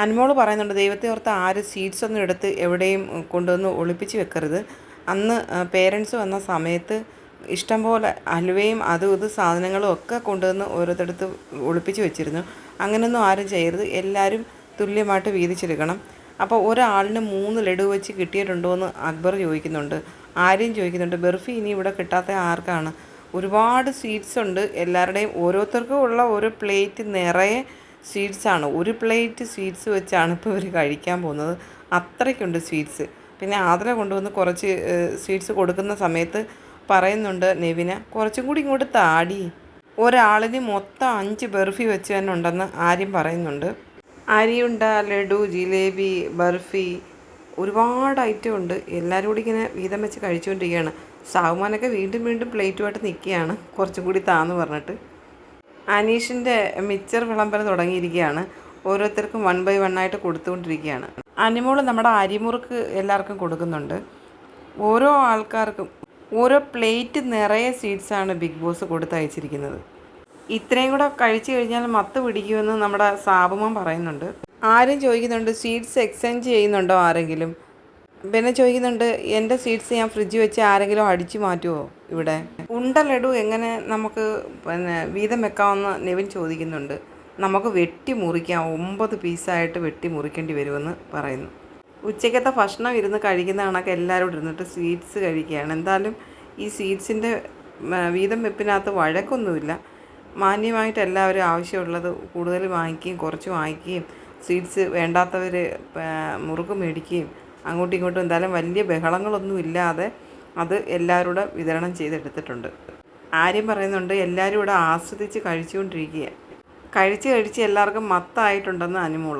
അനുമോൾ പറയുന്നുണ്ട് ദൈവത്തെ ഓർത്ത് ആരും സീഡ്സ് ഒന്നും എടുത്ത് എവിടെയും കൊണ്ടുവന്ന് ഒളിപ്പിച്ച് വെക്കരുത്. അന്ന് പേരൻസ് വന്ന സമയത്ത് ഇഷ്ടംപോലെ അലുവയും അതും ഇത് സാധനങ്ങളും ഒക്കെ കൊണ്ടുവന്ന് ഓരോരുത്തടുത്ത് ഒളിപ്പിച്ച് വെച്ചിരുന്നു. അങ്ങനെയൊന്നും ആരും ചെയ്യരുത്. എല്ലാവരും തുല്യമായിട്ട് വീതിച്ചെടുക്കണം. അപ്പോൾ ഒരാളിന് മൂന്ന് ലഡു വെച്ച് കിട്ടിയിട്ടുണ്ടോ എന്ന് അക്ബർ ചോദിക്കുന്നുണ്ട്. ആരെയും ചോദിക്കുന്നുണ്ട് ബർഫി ഇനി ഇവിടെ കിട്ടാത്ത ആർക്കാണ്? ഒരുപാട് സ്വീറ്റ്സ് ഉണ്ട്. എല്ലാവരുടെയും ഓരോരുത്തർക്കും ഉള്ള ഒരു പ്ലേറ്റ് നിറയെ സ്വീറ്റ്സ് ആണ്. ഒരു പ്ലേറ്റ് സ്വീറ്റ്സ് വെച്ചാണ് ഇപ്പോൾ ഇവർ കഴിക്കാൻ പോകുന്നത്. അത്രയ്ക്കുണ്ട് സ്വീറ്റ്സ്. പിന്നെ ആതിര കൊണ്ടുവന്ന് കുറച്ച് സ്വീറ്റ്സ് കൊടുക്കുന്ന സമയത്ത് പറയുന്നുണ്ട് നെവിന കുറച്ചും കൂടി ഇങ്ങോട്ട് താടി. ഒരാളിന് മൊത്തം അഞ്ച് ബർഫി വെച്ച് തന്നെ ഉണ്ടെന്ന് ആര്യം പറയുന്നുണ്ട്. അരിയുണ്ട ലഡു ജിലേബി ബർഫി ഒരുപാട് ഐറ്റം ഉണ്ട്. എല്ലാവരും കൂടി ഇങ്ങനെ വീതം വെച്ച് കഴിച്ചുകൊണ്ടിരിക്കുകയാണ്. സാഹുമാനൊക്കെ വീണ്ടും വീണ്ടും പ്ലേറ്റുമായിട്ട് നിൽക്കുകയാണ് കുറച്ചും കൂടി താന്ന് പറഞ്ഞിട്ട്. അനീഷിന്റെ മിച്ചർ വിളംബരം തുടങ്ങിയിരിക്കുകയാണ്. ഓരോരുത്തർക്കും വൺ ബൈ വൺ ആയിട്ട് കൊടുത്തുകൊണ്ടിരിക്കുകയാണ്. അനിമോൾ നമ്മുടെ അരിമുറുക്ക് എല്ലാവർക്കും കൊടുക്കുന്നുണ്ട്. ഓരോ ആൾക്കാർക്കും ഓരോ പ്ലേറ്റ് നിറയെ സ്വീറ്റ്സാണ് ബിഗ് ബോസ് കൊടുത്തയച്ചിരിക്കുന്നത്. ഇത്രയും കൂടെ കഴിച്ചു കഴിഞ്ഞാൽ മത്ത് പിടിക്കുമെന്ന് നമ്മുടെ സാബുമൻ പറയുന്നുണ്ട്. ആരും ചോദിക്കുന്നുണ്ട് സ്വീറ്റ്സ് എക്സ്ചേഞ്ച് ചെയ്യുന്നുണ്ടോ ആരെങ്കിലും? പിന്നെ ചോദിക്കുന്നുണ്ട് എന്റെ സ്വീറ്റ്സ് ഞാൻ ഫ്രിഡ്ജ് വെച്ച് ആരെങ്കിലും അടിച്ചു മാറ്റുമോ ഇവിടെ. ഉണ്ട ലഡു എങ്ങനെ നമുക്ക് പിന്നെ വീതം വെക്കാമെന്ന് നെവിൻ ചോദിക്കുന്നുണ്ട്. നമുക്ക് വെട്ടി മുറിക്കാം. ഒമ്പത് പീസായിട്ട് വെട്ടി മുറിക്കേണ്ടി വരുമെന്ന് പറയുന്നു. ഉച്ചയ്ക്കത്തെ ഭക്ഷണം ഇരുന്ന് കഴിക്കുന്ന കണക്ക് എല്ലാവരും ഇരുന്നിട്ട് സ്വീറ്റ്സ് കഴിക്കുകയാണ്. എന്തായാലും ഈ സ്വീറ്റ്സിന്റെ വീതം വെപ്പിനകത്ത് വഴക്കൊന്നുമില്ല. മാന്യമായിട്ട് എല്ലാവരും ആവശ്യമുള്ളത് കൂടുതൽ വാങ്ങിക്കുകയും കുറച്ച് വാങ്ങിക്കുകയും സ്വീറ്റ്സ് വേണ്ടാത്തവർ മുറുക്ക് മേടിക്കുകയും അങ്ങോട്ടും ഇങ്ങോട്ടും എന്തായാലും വലിയ ബഹളങ്ങളൊന്നും ഇല്ലാതെ അത് എല്ലാവരോടും വിതരണം ചെയ്തെടുത്തിട്ടുണ്ട്. ആര്യം പറയുന്നുണ്ട് എല്ലാവരും ഇവിടെ ആസ്വദിച്ച് കഴിച്ചുകൊണ്ടിരിക്കുക കഴിച്ച് കഴിച്ച് എല്ലാവർക്കും മത്തായിട്ടുണ്ടെന്ന് അനുമോൾ.